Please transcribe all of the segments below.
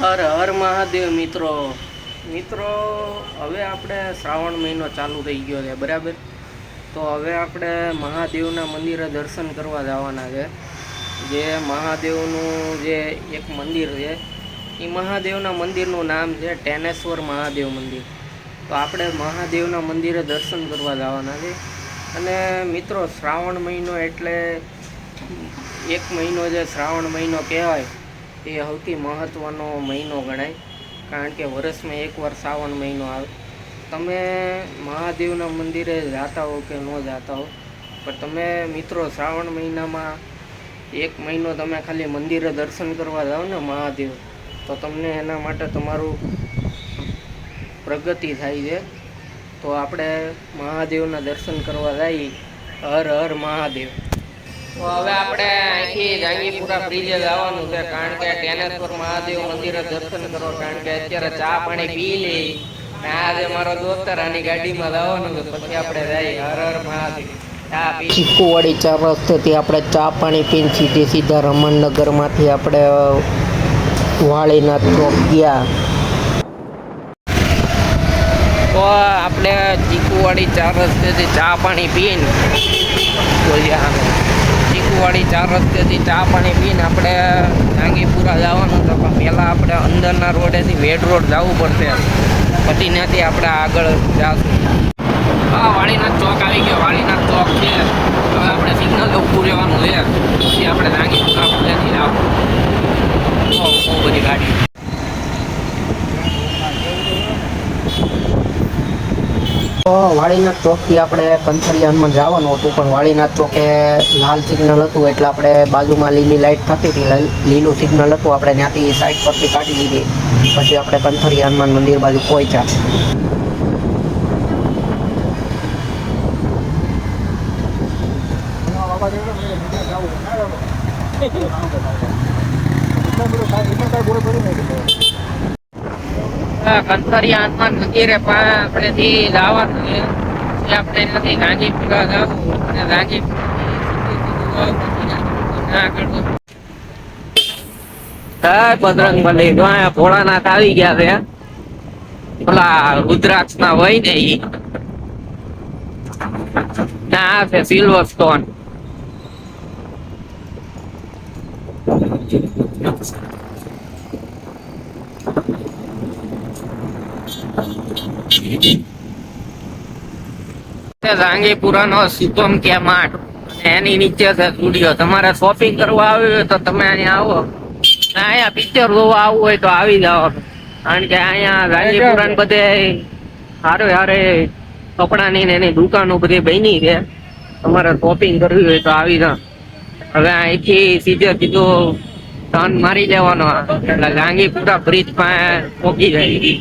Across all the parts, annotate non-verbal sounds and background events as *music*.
હર હર મહાદેવ મિત્રો. મિત્રો, હવે આપણે શ્રાવણ મહિનો ચાલુ થઈ ગયો છે, બરાબર? તો હવે આપણે મહાદેવના મંદિરે દર્શન કરવા જવાના છે. જે મહાદેવનું જે એક મંદિર છે, એ મહાદેવના મંદિરનું નામ છે ટેનેશ્વર મહાદેવ મંદિર. તો આપણે મહાદેવના મંદિરે દર્શન કરવા જવાના છે. અને મિત્રો, શ્રાવણ મહિનો એટલે એક મહિનો જે શ્રાવણ મહિનો કહેવાય એ સૌથી મહત્ત્વનો મહિનો ગણાય. કારણ કે વર્ષમાં એકવાર શ્રાવણ મહિનો આવે. તમે મહાદેવના મંદિરે જાતા હો કે ન જાતા હો? પણ તમે મિત્રો, શ્રાવણ મહિનામાં એક મહિનો તમે ખાલી મંદિરે દર્શન કરવા જાઓ ને મહાદેવ, તો તમને એના માટે તમારું પ્રગતિ થાય છે. તો આપણે મહાદેવના દર્શન કરવા જઈએ હર હર મહાદેવ. તો હવે આપણે અહીંથી જાંગીપુરા બ્રિજે જવાનું છે કારણ કે ટેનેશ્વર મહાદેવ મંદિરે દર્શન કરો કારણ કે અત્યારે ચા પાણી પી લઈ. ને આજે મારો દોસ્તર આની ગાડીમાં જવાનું છે પછી આપણે જઈએ હર હર મહાદેવ. ચીકુવાડી ચાર રસ્તેથી આપણે ચા પાણી પીને સીધે સીધા રમણનગરમાંથી આપણે વાળીના ચોક ગયા. તો આપણે ચીકુવાડી ચાર રસ્તેથી ચા પાણી પીને. બોલ્યા ચીકુવાડી ચાર રસ્તેથી ચા પાણી પીને આપણે જાંગીપુરા જવાનું તો પહેલાં આપણે અંદરના રોડેથી વેડ રોડ જવું પડશે. પછી ત્યાંથી આપણે આગળ જાશું. હા, વાળીનાથ ચોક આવી ગયો. વાળીનાથ ચોક છે. હવે આપણે સિગ્નલ ઉપર રહેવાનું છે. પછી આપણે નાંગીપુરા પૂરેથી જવું બહુ બહુ બધી ગાડી તો વાળીનાથ ચોકથી આપણે કંથરિયાનમાં જવાનું હતું પણ વાળીનાથ ચોકે લાલ સિગ્નલ હતું એટલે આપણે બાજુમાં લીલી લાઇટ થતી હતી. લીલું સિગ્નલ હતું. આપણે ત્યાંથી સાઈડ પરથી કાઢી લીધી. પછી આપણે કંથરિયા હનુમાન મંદિર બાજુ પહોંચ્યા. *laughs* કંથરિયા હનુમાન મંદિરે પણ આપણેથી જવાનું છે. આપણે ત્યાંથી ગાંધીપુરા જવું અને બલી ભોળાનાથ આવી ગયા છે. પેલા રુદ્રાક્ષ ના હોય ને ઈ. ના છે સિલ્વર સ્ટોન જાંગીપુરાનો શુભમ કે અને એની નીચે છે સ્ટુડિયો. તમારે શોપિંગ કરવા આવ્યું હોય તો તમે અહીંયા આવો. અહીંયા પિક્ચર જોવા આવવું હોય તો આવી જાઓ. કારણ કે અહીંયા જાંગીપુરા બધે હારે હારે કપડાની ને એની દુકાનો બધી બની છે. તમારે શોપિંગ કરવી હોય તો આવી જાઓ. હવે અહીંથી સીધે સીધો ટર્ન મારી લેવાનો. એટલે ગાંગીપુરા બ્રિજ પાસે પહોંચી જાય.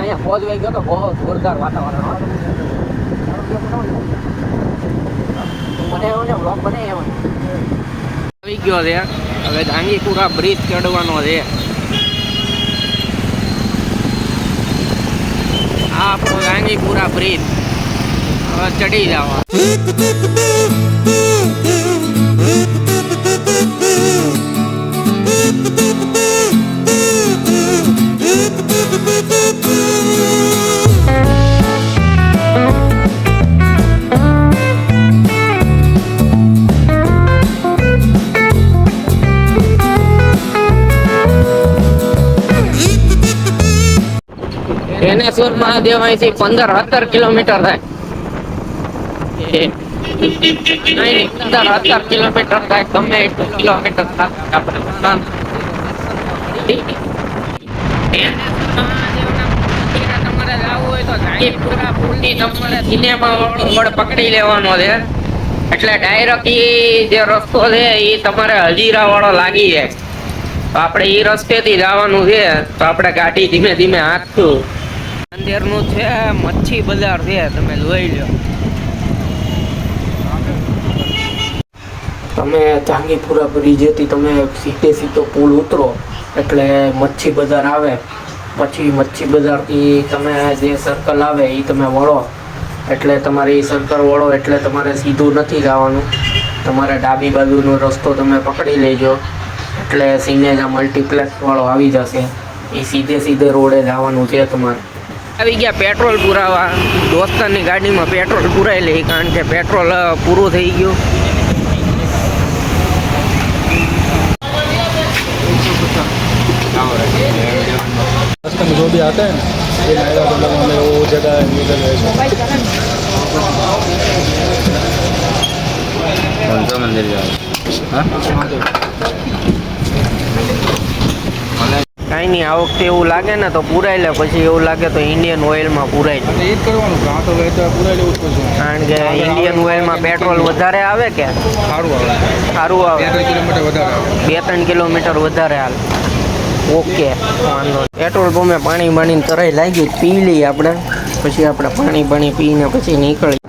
અહીંયા પહોંચવાઈ ગયો તો બહુ જોરદાર વાતાવરણ મને આવી ગયો છે. હવે જાંગીપુરા બ્રિજ ચડવાનો છે. આ આપણો જાંગીપુરા બ્રિજ ચડી જવા. ભેનેશ્વર મહાદેવ અહીંથી પંદર સત્તર કિલોમીટર થાય. એ વાળો પકડી લેવાનો છે. એટલે ડાયરેક્ટ ઈ જે રસ્તો છે એ તમારે હજીરા વાળો લાગી જાય. તો આપણે એ રસ્તેથી જવાનું છે, તો આપણે ગાડી ધીમે ધીમે હાંકશું. મંદિરનું છે, મચ્છી બજાર છે, તમે જોઈ લો. તમે જાંગીપુરા બ્રિજેથી તમે સીધે સીધો પુલ ઉતરો, એટલે મચ્છી બજાર આવે. પછી મચ્છી બજારથી તમે જે સર્કલ આવે એ તમે વળો. એટલે તમારે એ સર્કલ વળો, એટલે તમારે સીધું નથી જવાનું. તમારે ડાબી બાજુનો રસ્તો તમે પકડી લેજો. એટલે સિનેજા મલ્ટીપ્લેક્સ વાળો આવી જશે. એ સીધે સીધે રોડે જવાનું છે તમારે. આવી ગયા પેટ્રોલ પુરાવા. દોસ્તારની ગાડીમાં પેટ્રોલ પુરાઈ લઈ કારણ કે પેટ્રોલ પૂરું થઈ ગયું. रास्ते में जो भी आता है ना ये नायरा मतलब हमें वो जगह है ये जगह है कौन सा मंदिर जाओ કાંઈ નહીં આ વખતે એવું લાગે ને તો પુરાઈ લે પછી એવું લાગે તો ઇન્ડિયન ઓઇલમાં પુરાઈ લે. એ જ કરવાનું કાં તો વહેતા પૂરા લેવું જ પડશે. કારણ કે ઇન્ડિયન ઓઇલમાં પેટ્રોલ વધારે આવે કે? સારું આવે. સારું આવે. બે ત્રણ કિલોમીટર વધારે બે ત્રણ કિલોમીટર વધારે હાલ ઓકે વાંધો. પેટ્રોલ પંપે પાણી બાણીને તરાઈ લાગી પી લઈએ આપણે. પછી આપણે પાણી બાણી પીને પછી નીકળી.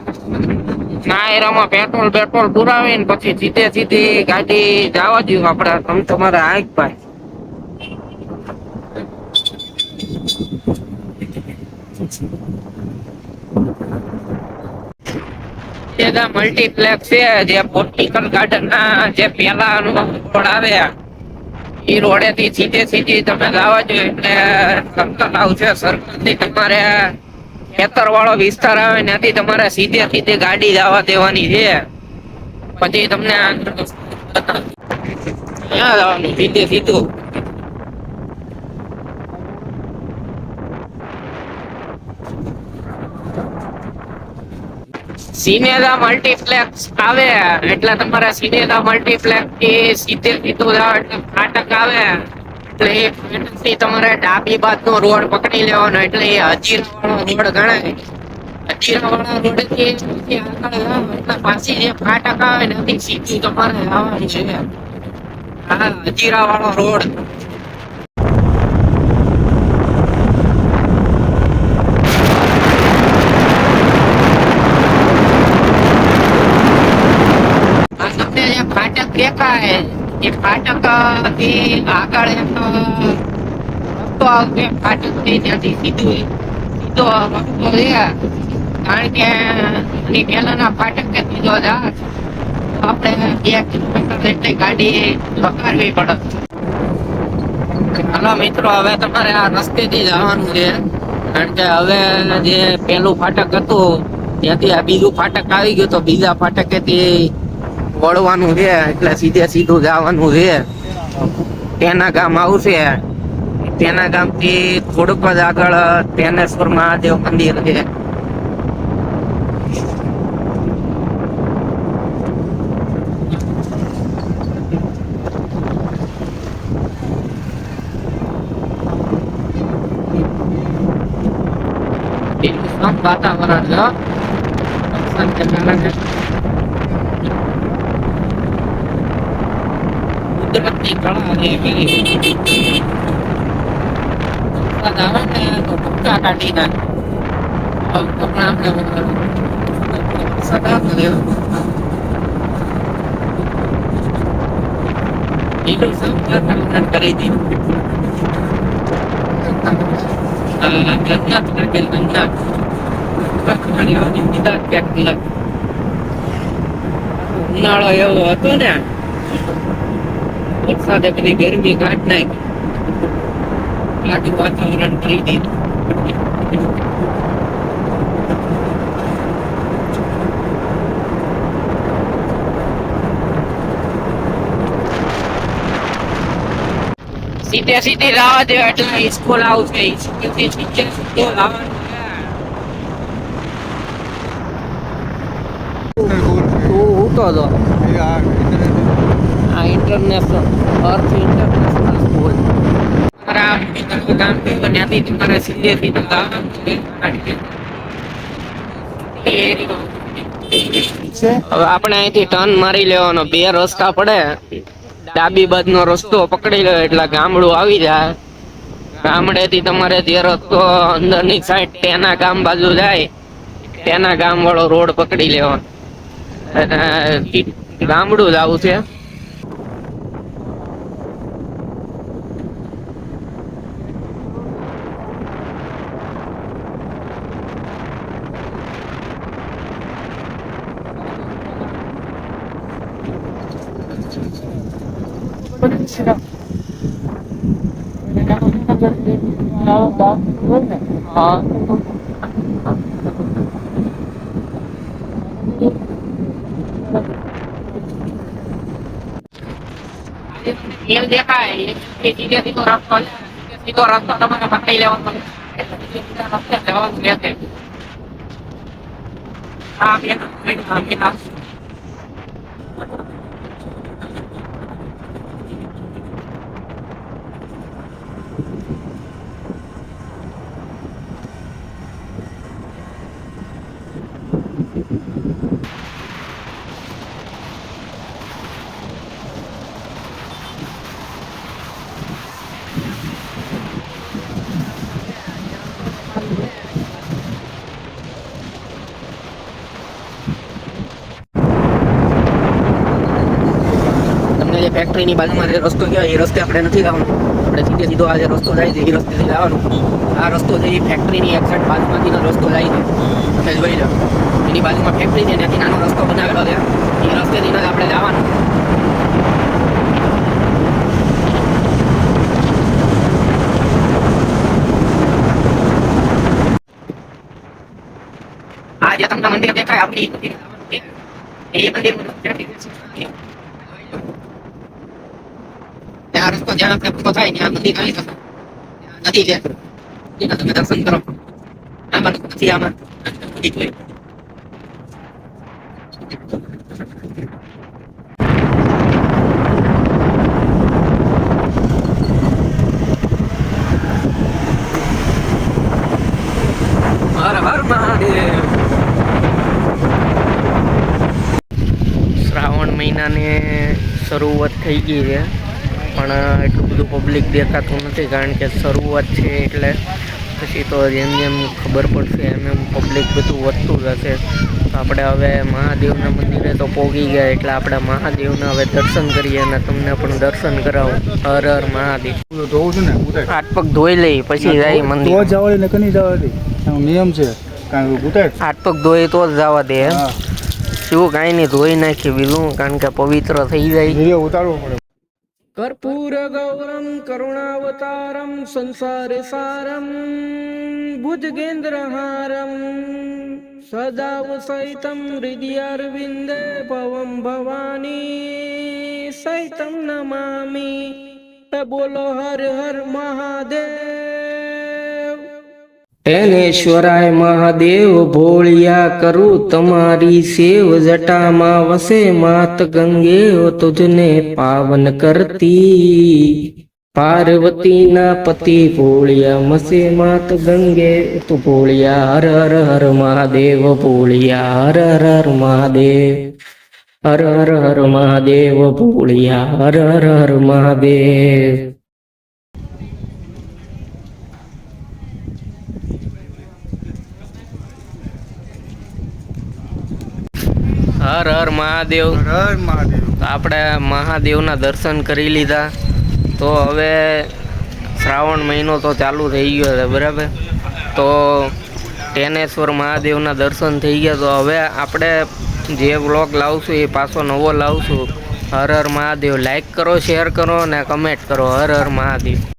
નાયરામાં પેટ્રોલ પેટ્રોલ પુરાવીને પછી સીધે સીધી ગાડી જવા દઉં આપણે. તમે તમારે આંખ ભાઈ. તેના મલ્ટીપ્લેક્સ છે જે પોર્ટિકલ ગાર્ડન ના જે પેલા રોડ આવે એ રોડે થી સીધે સીધી તમે લાવવા જોઈએ એટલે સર્કલ આવશે સર્કલથી તમારે ખેતર વાળો વિસ્તાર આવે ત્યાંથી તમારે સીધે સીધી ગાડી જવા દેવાની છે પછી તમને સીધે સીધું સિનેરા મલ્ટીપ્લેક્સ આવે, એટલે તમારે સિનેરા મલ્ટીપ્લેક્સથી સીધે સીધું જાવ ફાટક આવે. એટલે એ ફાટકથી તમારે ડાબી બાજુનો રોડ પકડી લેવાનો, એટલે એ હજીરા રોડ ગણાય. હજીરા વાળા રોડથી આગળ જાવ એટલે પાછી જે ફાટક આવે ને સીધું તમારે આવવાની છે. હા હજીરા વાળો રોડ આ તમને જે ફાટક દેખાય એ ફાટકથી આગળ આવશે, ફાટકથી ત્યાંથી સીધું સીધો રસ્તો કારણ કે એની પહેલાના ફાટક કે સીધો જા આપણે બે કિલોમીટર જેટલી ગાડી વકારવી પડે. હાલો મિત્રો, હવે તમારે આ રસ્તેથી જવાનું છે. કારણ કે હવે જે પેલું ફાટક હતું, ત્યાંથી આ બીજું ફાટક આવી ગયું તો બીજા ફાટકેથી વળવાનું છે, એટલે સીધે સીધું જવાનું છે. તેના ગામ આવશે. તેના ગામથી થોડુંક જ આગળ તેનેશ્વર મહાદેવ મંદિર છે. વાતાવરણ છે. ઉનાળો એવો હતો ને વરસાદે બધી ગરમી કાઢ નાખી. આટલું વાતાવરણ થઈ દીધું. સીધે સીધી લાવવા દે એટલે સ્કૂલ આવશે સીધે સીધે સીધે લાવવાનું તું ઉતો હતો. ઇન્ટરનેશનલ અર્થ ઇન્ટરનેશનલ સ્કૂલ આપણે અહીંથી ટર્ન મારી લેવાનો. બે રસ્તા પડે. ડાબી બાજુનો રસ્તો પકડી લો એટલે ગામડું આવી જાય. ગામડેથી તમારે જે રસ્તો અંદરની સાઈડ તેના ગામ બાજુ જાય, તેના ગામ વાળો રોડ પકડી લેવાનો. ગામડું જ આવું છે. હા એમ દેખાય એ સીધે સીધો રસ્તો છે. સીધો રસ્તો તમારે પકડી લેવાનો સીધા રસ્તે જવાનું રહેશે. હા, બે મિનિટ, હા, બે મિનિટ. તમને જે ફેક્ટરીની બાજુમાં જે રસ્તો ગયો, એ રસ્તે આપણે નથી જવાનું. આપણે સીધે સીધો આ જે રસ્તો જાય છે, એ રસ્તેથી જવાનું. આ રસ્તો છે, એ ફેક્ટરીની એક્ઝેક્ટ બાજુમાંથીનો રસ્તો જાય છે. તમે જોઈ લો. એની બાજુમાં ફેક્ટરી છે, ત્યાંથી નાનો રસ્તો બનાવેલો છે. એ રસ્તેથી જ આપણે જવાનું. આ તમને મંદિર દેખાય, આપણી એ મંદિર ત્યાં રસ્તો જ્યાં આપણે પૂરો થાય ત્યાં મંદિર આવી શકે નથી છે એના તમે દર્શન કરો આમાં નથી આમાં નથી કોઈ. હર હર મહાદેવ શ્રાવણ મહિનાને શરૂઆત થઈ ગઈ છે પણ એટલું બધું પબ્લિક દેખાતું નથી કારણ કે શરૂઆત છે એટલે પછી તો જેમ જેમ ખબર પડશે એમ એમ પબ્લિક બધું વધતું જશે. તો આપણે હવે મહાદેવના મંદિરે તો પહોંચી ગયા એટલે આપણે મહાદેવના હવે દર્શન કરીએ અને તમને પણ દર્શન કરાવું. હર હર મહાદેવ. ધોવું છું ને હાથ પગ ધોઈ લઈ પછી જાય મંદિર. જવાડી ને કની જવાડી નિયમ છે કારણ કે હાથ પગ ધોઈ તો જ જવા દે એમ. શું કાંઈ નહીં ધોઈ નાખી બીજું કારણ કે પવિત્ર થઈ જાય. વીડિયો ઉતારવો પડે. कर्पूरगौरं करुणावतारं संसारसारं भुजगेन्द्रहारं सदा वसैतं हृदयारविन्दे पवं भवानी सैतं नमामि बोलो हर हर महादेव ટેનેશ્વરાય મહાદેવ, ભોળિયા કરું તમારી સેવ, જટામાં વસે માત ગંગે, ઓ તુજને પાવન કરતી. પાર્વતીના પતિ ભોળિયા મસે માત ગંગે તું ભોળિયા, હર હર હર મહાદેવ, ભોળિયા, હર હર હર મહાદેવ. હર હર હર મહાદેવ, ભોળિયા, હર હર હર મહાદેવ. હર હર મહાદેવ. હર મહાદેવ. આપણે મહાદેવના દર્શન કરી લીધા. તો હવે શ્રાવણ મહિનો તો ચાલુ થઈ ગયો છે બરાબર? તો ટેનેશ્વર મહાદેવના દર્શન થઈ ગયા. તો હવે આપણે જે વ્લોગ લાવશું એ પાછો નવો લાવશું. હર હર મહાદેવ. લાઈક કરો શેર કરો અને કમેન્ટ કરો. હર હર મહાદેવ.